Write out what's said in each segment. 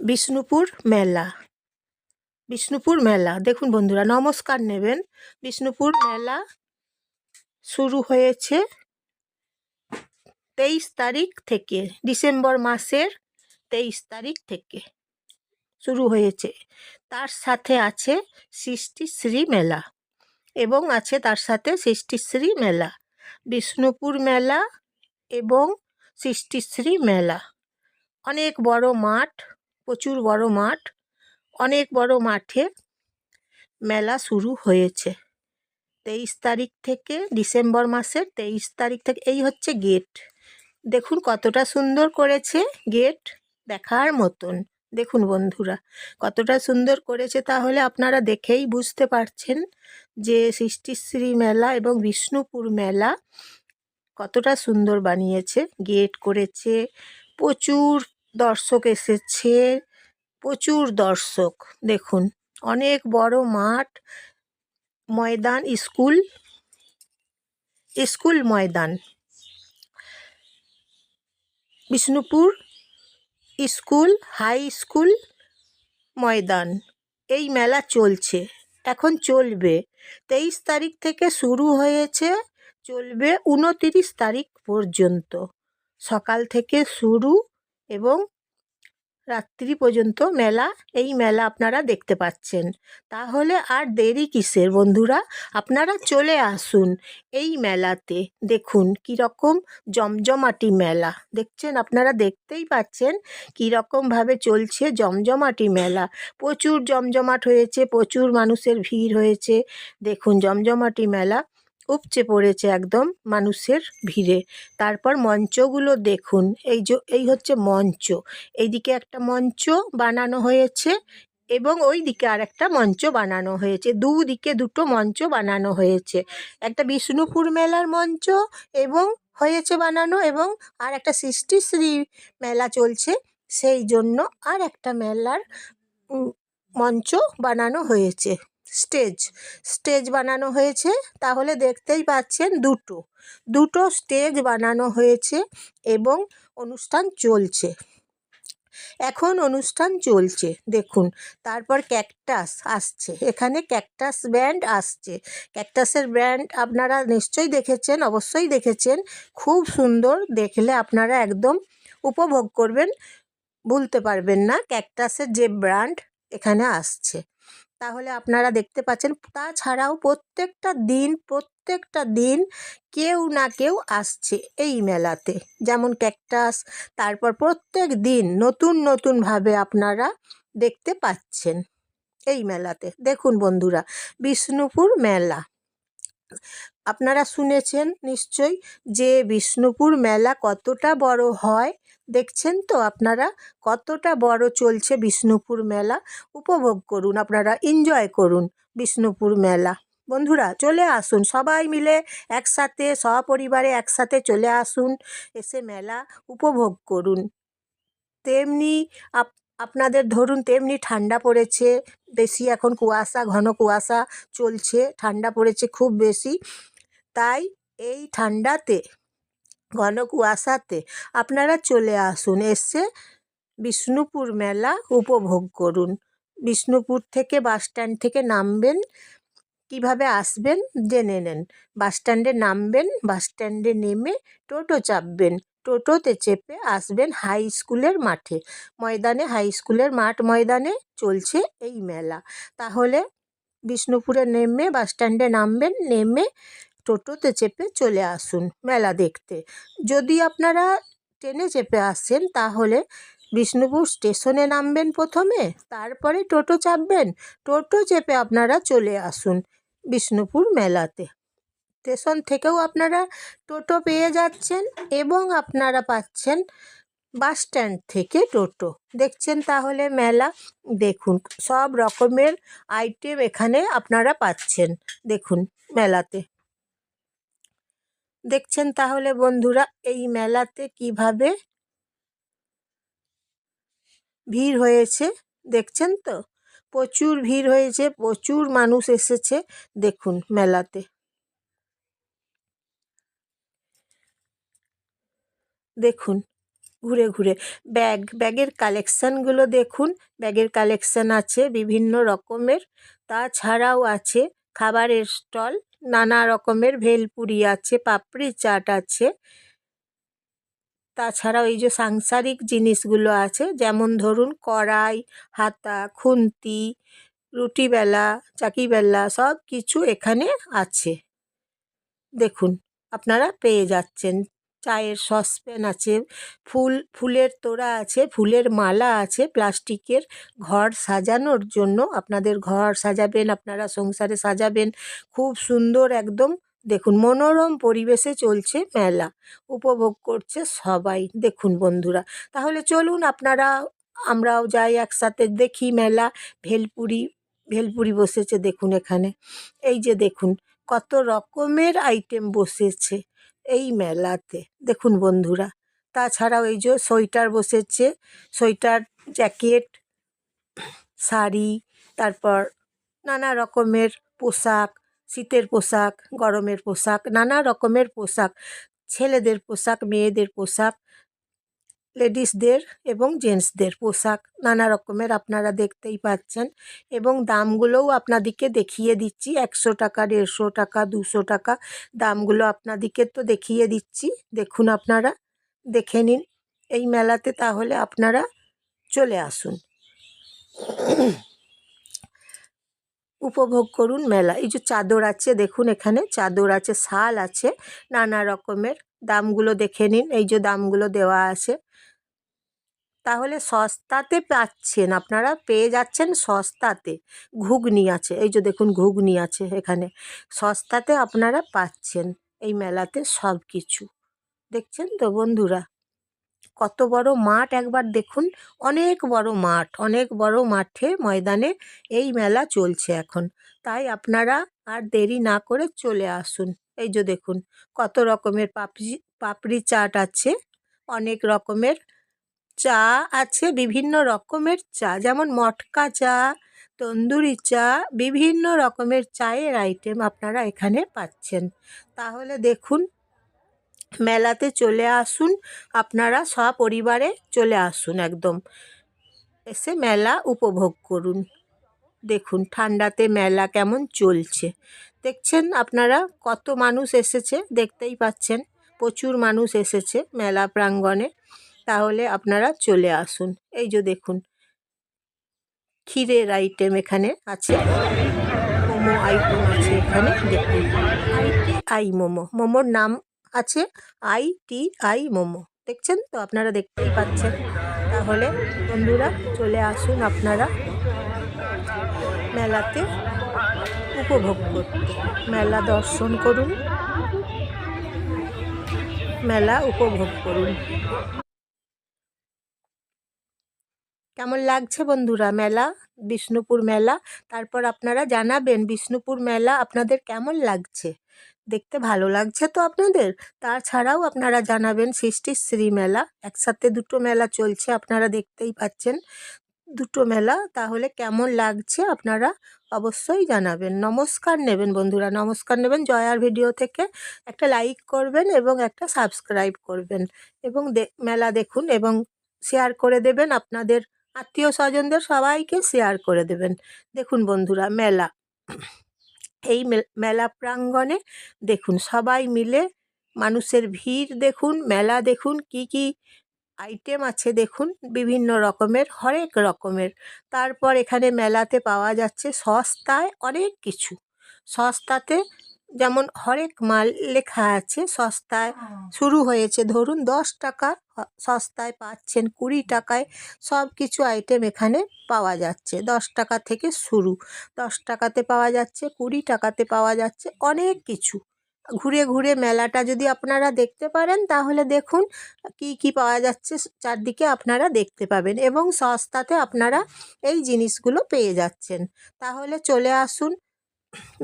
বিষ্ণুপুর মেলা। বিষ্ণুপুর মেলা। দেখুন বন্ধুরা, নমস্কার নেবেন। বিষ্ণুপুর মেলা শুরু হয়েছে তেইশ তারিখ থেকে, ডিসেম্বর মাসের তেইশ তারিখ থেকে শুরু হয়েছে। তার সাথে আছে সৃষ্টিশ্রী মেলা এবং আছে তার সাথে সৃষ্টিশ্রী মেলা। বিষ্ণুপুর মেলা এবং সৃষ্টিশ্রী মেলা। অনেক বড় মাঠ প্রচুর বড় মাঠ, অনেক বড় মাঠে মেলা শুরু হয়েছে। তেইশ তারিখ থেকে ডিসেম্বর মাসের তেইশ তারিখ থেকে, এই হচ্ছে গেট। দেখুন কতটা সুন্দর করেছে গেট দেখার মতন। দেখুন বন্ধুরা, কতটা সুন্দর করেছে তাহলে আপনারা দেখেই বুঝতে পারছেন যে সৃষ্টিশ্রী মেলা এবং বিষ্ণুপুর মেলা কতটা সুন্দর বানিয়েছে। গেট করেছে, প্রচুর দর্শক এসেছে। প্রচুর দর্শক, দেখুন। অনেক বড় মাঠ, ময়দান, স্কুল। স্কুল, ময়দান। বিষ্ণুপুর স্কুল, হাই স্কুল, ময়দান। এই মেলা চলছে, এখন চলবে। তেইশ তারিখ থেকে শুরু হয়েছে, চলবে উনতিরিশ তারিখ পর্যন্ত। সকাল থেকে শুরু এবং রাত্রি পর্যন্ত মেলা, এই মেলা আপনারা দেখতে পাচ্ছেন। তাহলে আর দেরি কিসের বন্ধুরা? আপনারা চলে আসুন এই মেলাতে। দেখুন কীরকম জমজমাটি মেলা। দেখছেন? আপনারা দেখতেই পাচ্ছেন কীরকমভাবে চলছে জমজমাটি মেলা। প্রচুর জমজমাট হয়েছে, প্রচুর মানুষের ভিড় হয়েছে। দেখুন জমজমাটি মেলা। উপচে পড়েছে একদম মানুষের ভিড়ে। তারপর মঞ্চগুলো দেখুন। এই যে, এই হচ্ছে মঞ্চ। এইদিকে একটা মঞ্চ বানানো হয়েছে এবং ওই দিকে আর একটা মঞ্চ বানানো হয়েছে। দুদিকে দুটো মঞ্চ বানানো হয়েছে। একটা বিষ্ণুপুর মেলার মঞ্চ এবং হয়েছে বানানো এবং আর একটা সৃষ্টিশ্রী মেলা চলছে। সেই জন্য আর একটা মেলার মঞ্চ বানানো হয়েছে। স্টেজ। স্টেজ বানানো হয়েছে, তাহলে দেখতেই পাচ্ছেন দুটো। দুটো স্টেজ বানানো হয়েছে এবং অনুষ্ঠান চলছে। এখন অনুষ্ঠান চলছে, দেখুন। তারপর ক্যাকটাস আসছে, এখানে ক্যাকটাস ব্যান্ড আসছে। ক্যাকটাসের ব্যান্ড আপনারা নিশ্চয়ই দেখেছেন, অবশ্যই দেখেছেন। খুব সুন্দর দেখলে আপনারা একদম উপভোগ করবেন, ভুলতে পারবেন না। ক্যাকটাসের যে ব্র্যান্ড এখানে আসছে। তাহলে আপনারা দেখতে পাচ্ছেন, তাছাড়াও প্রত্যেকটা দিন প্রত্যেকটা দিন কেউ না কেউ আসছে এই মেলাতে। যেমন ক্যাকটাস, তারপর প্রত্যেক দিন নতুন, নতুনভাবে আপনারা দেখতে পাচ্ছেন এই মেলাতে। দেখুন বন্ধুরা, বিষ্ণুপুর মেলা। আপনারা শুনেছেন নিশ্চয়ই যে বিষ্ণুপুর মেলা কতটা বড় হয়। দেখছেন তো আপনারা কতটা বড় চলছে বিষ্ণুপুর মেলা? উপভোগ করুন, আপনারা এনজয় করুন বিষ্ণুপুর মেলা। বন্ধুরা, চলে আসুন, সবাই মিলে একসাথে, সপরিবারে একসাথে চলে আসুন, এসে মেলা উপভোগ করুন। তেমনি আপ, আপনাদের ধরুন তেমনি ঠান্ডা পড়েছে, বেশি এখন কুয়াশা, ঘন কুয়াশা চলছে, ঠান্ডা পড়েছে খুব বেশি। তাই এই ঠান্ডাতে ঘন কুয়াশাতে আপনারা চলে আসুন। এসে বিষ্ণুপুর মেলা উপভোগ করুন। বিষ্ণুপুর থেকে বাস স্ট্যান্ড থেকে নামবেন। কীভাবে আসবেন জেনে নেন। বাস স্ট্যান্ডে নামবেন, বাস স্ট্যান্ডে নেমে টোটো চাপবেন। টোটোতে চেপে আসবেন হাই স্কুলের মাঠে। ময়দানে, হাই স্কুলের মাঠ ময়দানে চলছে এই মেলা। তাহলে বিষ্ণুপুরে নেমে, বাস স্ট্যান্ডে নামবেন, নেমে টোটোতে চেপে চলে আসুন মেলা দেখতে। যদি আপনারা ট্রেনে চেপে আসেন, তাহলে বিষ্ণুপুর স্টেশনে নামবেন প্রথমে, তারপরে টোটো চাপবেন। টোটো চেপে আপনারা চলে আসুন বিষ্ণুপুর মেলাতে। স্টেশন থেকেও আপনারা টোটো পেয়ে যাচ্ছেন এবং আপনারা পাচ্ছেন বাস স্ট্যান্ড থেকে টোটো। দেখছেন তাহলে মেলা, দেখুন সব রকমের আইটেম এখানে আপনারা পাচ্ছেন, দেখুন মেলাতে। দেখছেন তাহলে বন্ধুরা, এই মেলাতে কীভাবে ভিড় হয়েছে দেখছেন তো? প্রচুর ভিড় হয়েছে, প্রচুর মানুষ এসেছে দেখুন মেলাতে। দেখুন, ঘুরে ঘুরে ব্যাগ, ব্যাগের কালেকশানগুলো দেখুন, ব্যাগের কালেকশান আছে বিভিন্ন রকমের, তাছাড়াও আছে খাবারের স্টল, নানা রকমের ভেলপুরি আছে, পাপড়ি চাট আছে। তাছাড়া ওই যে সাংসারিক জিনিসগুলো আছে, যেমন ধরুন কড়াই, হাতা, খুন্তি, রুটিবেলা, চাকিবেলা চাকি বেলা সব কিছু এখানে আছে। দেখুন, আপনারা পেয়ে যাচ্ছেন। চায়ের সসপ্যান আছে, ফুল, ফুলের তোড়া আছে, ফুলের মালা আছে, প্লাস্টিকের ঘর সাজানোর জন্য আপনাদের ঘর সাজাবেন, আপনারা সংসারে সাজাবেন। খুব সুন্দর একদম, দেখুন, মনোরম পরিবেশে চলছে মেলা, উপভোগ করছে সবাই। দেখুন বন্ধুরা, তাহলে চলুন আপনারা, আমরাও যাই একসাথে দেখি মেলা, ভেলপুরি ভেলপুরি বসেছে দেখুন এখানে। এই যে দেখুন, কত রকমের আইটেম বসেছে। এই মেলাতে। দেখুন বন্ধুরা, তাছাড়াও এই যে সোয়েটার বসেছে, সোয়েটার, জ্যাকেট, শাড়ি, তারপর নানা রকমের পোশাক, শীতের পোশাক, গরমের পোশাক, নানা রকমের পোশাক, ছেলেদের পোশাক, মেয়েদের পোশাক লেডিসদের এবং জেন্টসদের পোশাক নানা রকমের আপনারা দেখতেই পাচ্ছেন এবং দামগুলোও আপনাদিকে দেখিয়ে দিচ্ছি। একশো টাকা, দেড়শো টাকা, দুশো টাকা দামগুলো আপনাদিকে তো দেখিয়ে দিচ্ছি। দেখুন আপনারা, দেখে নিন এই মেলাতে তাহলে আপনারা চলে আসুন। উপভোগ করুন মেলা। এই যে চাদর আছে, দেখুন এখানে চাদর আছে, শাল আছে, নানা রকমের। দামগুলো দেখে নিন। এই যে দামগুলো দেওয়া আছে তাহলে সস্তাতে পাচ্ছেন। আপনারা পেয়ে যাচ্ছেন সস্তাতে। ঘুগনি আছে, এই যে দেখুন ঘুগনি আছে এখানে। সস্তাতে আপনারা পাচ্ছেন এই মেলাতে সব কিছু। দেখছেন তো বন্ধুরা? কত বড় মাঠ একবার দেখুন। অনেক বড় মাঠ, অনেক বড় মাঠে ময়দানে এই মেলা চলছে এখন। তাই আপনারা আর দেরি না করে চলে আসুন। এই যে দেখুন, কত রকমের পাপড়ি পাপড়ি চাট আছে, অনেক রকমের চা আছে বিভিন্ন রকমের চা, যেমন মটকা চা, তন্দুরি চা, বিভিন্ন রকমের চায়ের আইটেম আপনারা এখানে পাচ্ছেন। তাহলে দেখুন, মেলাতে চলে আসুন, আপনারা সপরিবারে চলে আসুন একদম। এসে মেলা উপভোগ করুন। দেখুন, ঠান্ডাতে মেলা কেমন চলছে। দেখছেন আপনারা কত মানুষ এসেছে, দেখতেই পাচ্ছেন, প্রচুর মানুষ এসেছে মেলা প্রাঙ্গণে। তাহলে আপনারা চলে আসুন। এই যে দেখুন। ক্ষীরের আইটেম এখানে আছে। মোমো আইটেম আছে এখানে। দেখুন। আই মোমো। মোমোর নাম আছে আই টি আই মোমো। দেখছেন? তো আপনারা দেখতেই পাচ্ছেন। তাহলে বন্ধুরা চলে আসুন আপনারা মেলাতে উপভোগ করতে। মেলা দর্শন করুন। মেলা উপভোগ করুন। কেমন লাগছে বন্ধুরা মেলা? বিষ্ণুপুর মেলা? তারপর আপনারা জানাবেন বিষ্ণুপুর মেলা আপনাদের কেমন লাগছে? দেখতে ভালো লাগছে তো আপনাদের? তাছাড়াও আপনারা জানাবেন সৃষ্টির শ্রী মেলা। একসাথে দুটো মেলা চলছে, আপনারা দেখতেই পাচ্ছেন। দুটো মেলা, তাহলে কেমন লাগছে আপনারা অবশ্যই জানাবেন। নমস্কার নেবেন বন্ধুরা, নমস্কার নেবেন। জয়ার ভিডিও থেকে একটা লাইক করবেন এবং একটা সাবস্ক্রাইব করবেন। এবং মেলা দেখুন এবং শেয়ার করে দেবেন আপনাদের আত্মীয় স্বজনদের সবাইকে শেয়ার করে দেবেন। দেখুন বন্ধুরা, মেলা। এই মেলা প্রাঙ্গণে দেখুন, সবাই মিলে মানুষের ভিড় দেখুন, মেলা দেখুন, কি কি আইটেম আছে দেখুন, বিভিন্ন রকমের, হরেক রকমের। তারপর এখানে মেলাতে পাওয়া যাচ্ছে সস্তায় অনেক কিছু। সস্তাতে যেমন হরেক মাল লেখা আছে সস্তায় শুরু হয়েছে। ধরুন দশ টাকা সস্তায় পাচ্ছেন কুড়ি টাকায় সব কিছু আইটেম এখানে পাওয়া যাচ্ছে। দশ টাকা থেকে শুরু। দশ টাকাতে পাওয়া যাচ্ছে কুড়ি টাকাতে পাওয়া যাচ্ছে অনেক কিছু। ঘুরে ঘুরে মেলাটা যদি আপনারা দেখতে পারেন তাহলে দেখুন কি কি পাওয়া যাচ্ছে চারদিকে আপনারা দেখতে পাবেন এবং সস্তাতে আপনারা এই জিনিসগুলো পেয়ে যাচ্ছেন। তাহলে চলে আসুন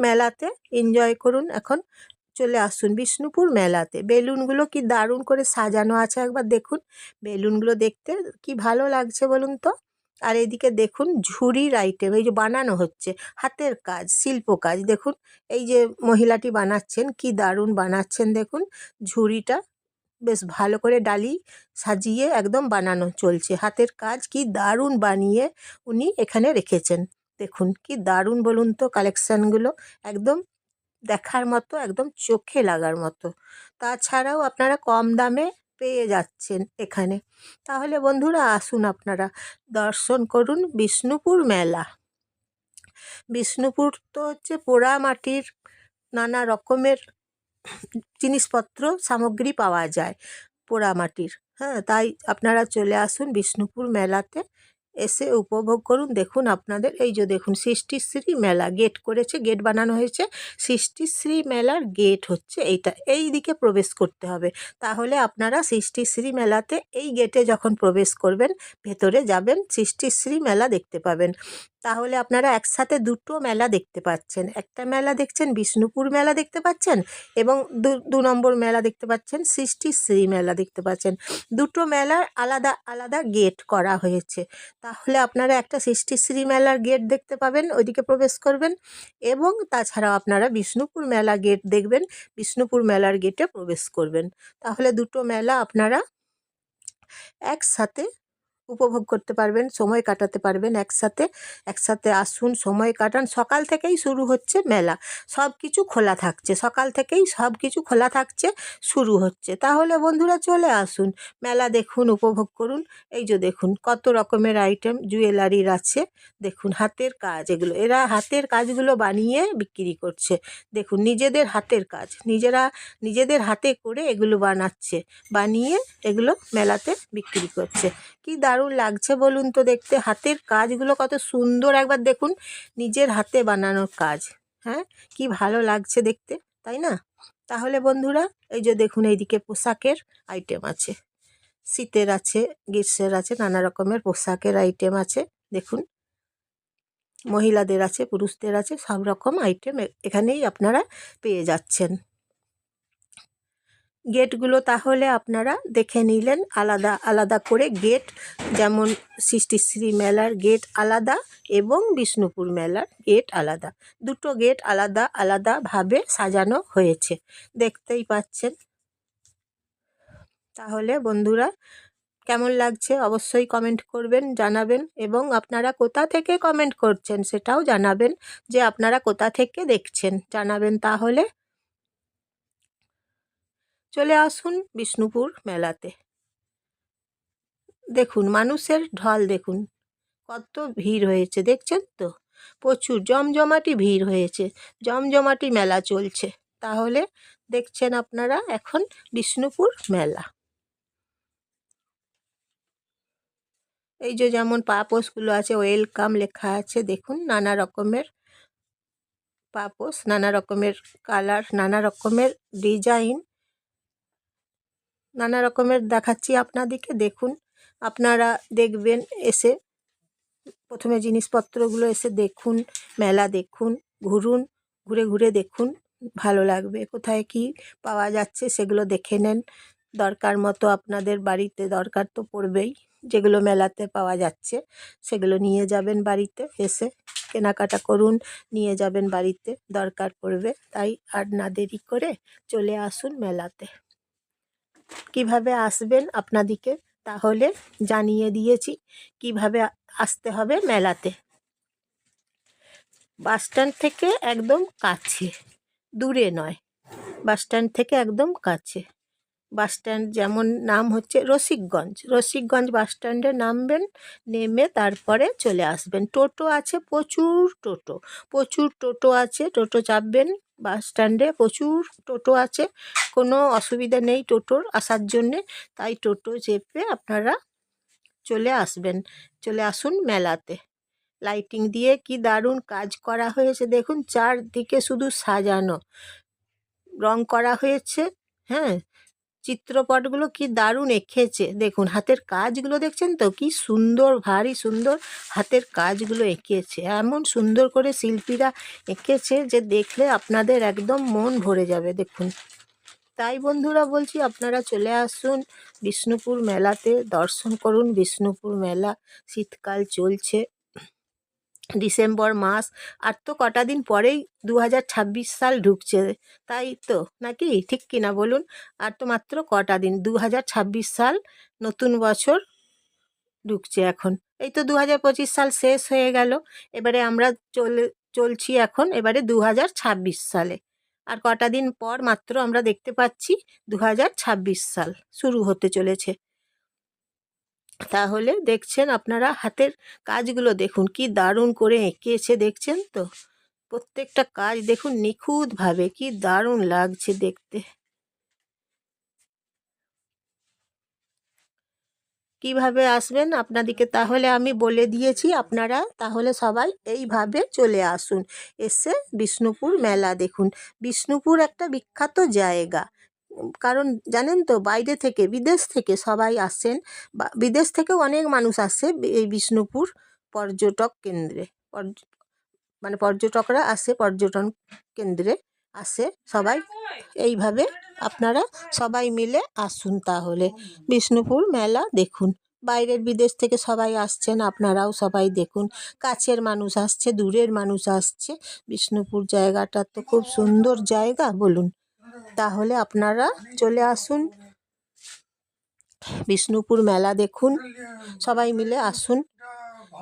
মেলাতে এনজয় করুন। এখন চলে আসুন বিষ্ণুপুর মেলাতে। বেলুনগুলো কি দারুণ করে সাজানো আছে একবার দেখুন। বেলুনগুলো দেখতে কি ভালো লাগছে বলুন তো? আর এদিকে দেখুন ঝুড়ির আইটেম এই যে বানানো হচ্ছে, হাতের কাজ, শিল্প কাজ। দেখুন, এই যে মহিলাটি বানাচ্ছেন, কি দারুণ বানাচ্ছেন দেখুন। ঝুড়িটা বেশ ভালো করে ডালি সাজিয়ে একদম বানানো চলছে। হাতের কাজ কি দারুণ বানিয়ে উনি এখানে রেখেছেন। দেখুন কি দারুণ বলুন তো কালেকশানগুলো একদম দেখার মতো, একদম চোখে লাগার মতো। তাছাড়াও আপনারা কম দামে পেয়ে যাচ্ছেন এখানে। তাহলে বন্ধুরা আসুন আপনারা, দর্শন করুন বিষ্ণুপুর মেলা। বিষ্ণুপুর তো হচ্ছে পোড়া মাটির নানা রকমের জিনিসপত্র, সামগ্রী পাওয়া যায় পোড়ামাটির হ্যাঁ তাই আপনারা চলে আসুন বিষ্ণুপুর মেলাতে। এসে উপভোগ করুন। দেখুন আপনাদের, এই যে দেখুন, সৃষ্টিশ্রী মেলা গেট করেছে, গেট বানানো হয়েছে। সৃষ্টিশ্রী মেলার গেট হচ্ছে এইটা, এই দিকে প্রবেশ করতে হবে। তাহলে আপনারা সৃষ্টিশ্রী মেলাতে এই গেটে যখন প্রবেশ করবেন, ভেতরে যাবেন, সৃষ্টিশ্রী মেলা দেখতে পাবেন। তাহলে আপনারা একসাথে দুটো মেলা দেখতে পাচ্ছেন। একটা মেলা দেখছেন, বিষ্ণুপুর মেলা দেখতে পাচ্ছেন এবং দু নম্বর মেলা দেখতে পাচ্ছেন সৃষ্টিশ্রী মেলা দেখতে পাচ্ছেন। দুটো মেলার আলাদা আলাদা গেট করা হয়েছে। তাহলে আপনারা একটা সৃষ্টিশ্রী মেলার গেট দেখতে পাবেন, ওইদিকে প্রবেশ করবেন এবং তাছাড়াও আপনারা বিষ্ণুপুর মেলা গেট দেখবেন, বিষ্ণুপুর মেলার গেটে প্রবেশ করবেন। তাহলে দুটো মেলা আপনারা একসাথে উপভোগ করতে পারবেন, সময় কাটাতে পারবেন একসাথে। একসাথে আসুন, সময় কাটান। সকাল থেকেই শুরু হচ্ছে মেলা। সব কিছু খোলা থাকছে। সকাল থেকেই সব কিছু খোলা থাকছে, শুরু হচ্ছে। তাহলে বন্ধুরা চলে আসুন, মেলা দেখুন, উপভোগ করুন। এই যে দেখুন, কত রকমের আইটেম, জুয়েলারির আছে। দেখুন, হাতের কাজ এগুলো। এরা হাতের কাজগুলো বানিয়ে বিক্রি করছে। দেখুন, নিজেদের হাতের কাজ। নিজেরা, নিজেদের হাতে করে এগুলো বানাচ্ছে। বানিয়ে এগুলো মেলাতে বিক্রি করছে। কি দারুণ লাগছে বলুন তো দেখতে। হাতের কাজগুলো কত সুন্দর একবার দেখুন, নিজের হাতে বানানোর কাজ। হ্যাঁ কি ভালো লাগছে দেখতে, তাই না? তাহলে বন্ধুরা, এই যে দেখুন এইদিকে পোশাকের আইটেম আছে। শীতের আছে, গ্রীষ্মের আছে, নানা রকমের পোশাকের আইটেম আছে, দেখুন। মহিলাদের আছে, পুরুষদের আছে, সব রকম আইটেম এখানেই আপনারা পেয়ে যাচ্ছেন। গেটগুলো তাহলে আপনারা দেখে নিলেন, আলাদা আলাদা করে গেট, যেমন সৃষ্টিশ্রী মেলার গেট আলাদা এবং বিষ্ণুপুর মেলার গেট আলাদা। দুটো গেট আলাদা আলাদাভাবে সাজানো হয়েছে। দেখতেই পাচ্ছেন। তাহলে বন্ধুরা, কেমন লাগছে অবশ্যই কমেন্ট করবেন, জানাবেন এবং আপনারা কোথা থেকে কমেন্ট করছেন সেটাও জানাবেন যে আপনারা কোথা থেকে দেখছেন। জানাবেন তাহলে। চলে আসুন বিষ্ণুপুর মেলাতে। দেখুন, মানুষের ঢল দেখুন। কত ভিড় হয়েছে, দেখছেন তো? প্রচুর, জমজমাটি ভিড় হয়েছে, জমজমাটি মেলা চলছে। তাহলে দেখছেন আপনারা এখন বিষ্ণুপুর মেলা। এই যে যেমন পাপোশগুলো আছে, ওয়েলকাম লেখা আছে, দেখুন নানা রকমের পাপোশ, নানা রকমের কালার, নানা রকমের ডিজাইন। নানা রকমের দেখাচ্ছি আপনাদেরকে দেখুন। আপনারা দেখবেন এসে, প্রথমে জিনিসপত্রগুলো এসে দেখুন, মেলা দেখুন, ঘুরুন, ঘুরে ঘুরে দেখুন, ভালো লাগবে। কোথায় কি পাওয়া যাচ্ছে সেগুলো দেখে নেন। দরকার মতো আপনাদের বাড়িতে, দরকার তো পড়বেই, যেগুলো মেলাতে পাওয়া যাচ্ছে সেগুলো নিয়ে যাবেন বাড়িতে, এসে কেনাকাটা করুন, নিয়ে যাবেন বাড়িতে, দরকার পড়বে। তাই আর না দেরি করে চলে আসুন মেলাতে। কীভাবে আসবেন আপনাদিকে? তাহলে জানিয়ে দিয়েছি কীভাবে আসতে হবে মেলাতে। বাসস্ট্যান্ড থেকে একদম কাছে। দূরে নয়। বাসস্ট্যান্ড থেকে একদম কাছে। বাসস্ট্যান্ড যেমন নাম হচ্ছে রসিকগঞ্জ। রসিকগঞ্জ বাসস্ট্যান্ডে নামবেন, নেমে তারপরে চলে আসবেন। টোটো আছে, প্রচুর টোটো। প্রচুর টোটো আছে, টোটো চাপবেন বাস স্ট্যান্ডে, প্রচুর টোটো আছে। কোনো অসুবিধা নেই টোটোর আসার জন্যে, তাই টোটো চেপে আপনারা চলে আসবেন। চলে আসুন মেলাতে। লাইটিং দিয়ে কি দারুণ কাজ করা হয়েছে। দেখুন, চারদিকে শুধু সাজানো। রং করা হয়েছে হ্যাঁ? চিত্রপটগুলো কি দারুণ এঁকেছে। দেখুন, হাতের কাজগুলো দেখছেন তো? কি সুন্দর, ভারী সুন্দর হাতের কাজগুলো এঁকেছে। এমন সুন্দর করে শিল্পীরা এঁকেছে যে দেখলে আপনাদের একদম মন ভরে যাবে। দেখুন, তাই বন্ধুরা বলছি, আপনারা চলে আসুন বিষ্ণুপুর মেলাতে, দর্শন করুন বিষ্ণুপুর মেলা। শীতকাল চলছে। ডিসেম্বর মাস আর তো কটা দিন পরেই দু হাজার ছাব্বিশ সাল ঢুকছে। তাই তো নাকি? ঠিক কিনা বলুন? আর তো মাত্র কটা দিন দু হাজার ছাব্বিশ সাল নতুন বছর ঢুকছে এখন। এই তো দু হাজার পঁচিশ সাল শেষ হয়ে গেল। এবারে আমরা চলে, চলছি এখন এবারে দু হাজার ছাব্বিশ সালে। আর কটা দিন পর মাত্র আমরা দেখতে পাচ্ছি দু হাজার ছাব্বিশ সাল শুরু হতে চলেছে। তাহলে দেখছেন আপনারা হাতের কাজগুলো দেখুন, কি দারুণ করে এঁকেছে দেখছেন তো? প্রত্যেকটা কাজ দেখুন নিখুঁতভাবে, কি দারুণ লাগছে দেখতে। কীভাবে আসবেন আপনাদেরকে তাহলে আমি বলে দিয়েছি আপনারা, তাহলে সবাই এইভাবে চলে আসুন। এসে বিষ্ণুপুর মেলা দেখুন। বিষ্ণুপুর একটা বিখ্যাত জায়গা। কারণ জানেন তো বাইরে থেকে, বিদেশ থেকে সবাই আসেন বিদেশ থেকেও অনেক মানুষ আসে এই বিষ্ণুপুর পর্যটক কেন্দ্রে। মানে পর্যটকরা আসে পর্যটন কেন্দ্রে আসে সবাই। এইভাবে আপনারা সবাই মিলে আসুন তাহলে। বিষ্ণুপুর মেলা দেখুন। বাইরের বিদেশ থেকে সবাই আসছেন, আপনারাও সবাই দেখুন। কাছের মানুষ আসছে, দূরের মানুষ আসছে। বিষ্ণুপুর জায়গাটা তো খুব সুন্দর জায়গা, বলুন। তাহলে আপনারা চলে আসুন। বিষ্ণুপুর মেলা দেখুন। সবাই মিলে আসুন।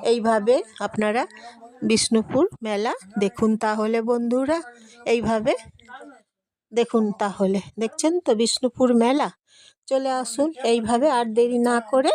এইভাবে আপনারা বিষ্ণুপুর মেলা দেখুন তাহলে বন্ধুরা। এইভাবে দেখুন তাহলে। দেখছেন তো বিষ্ণুপুর মেলা? চলে আসুন। এইভাবে আর দেরি না করে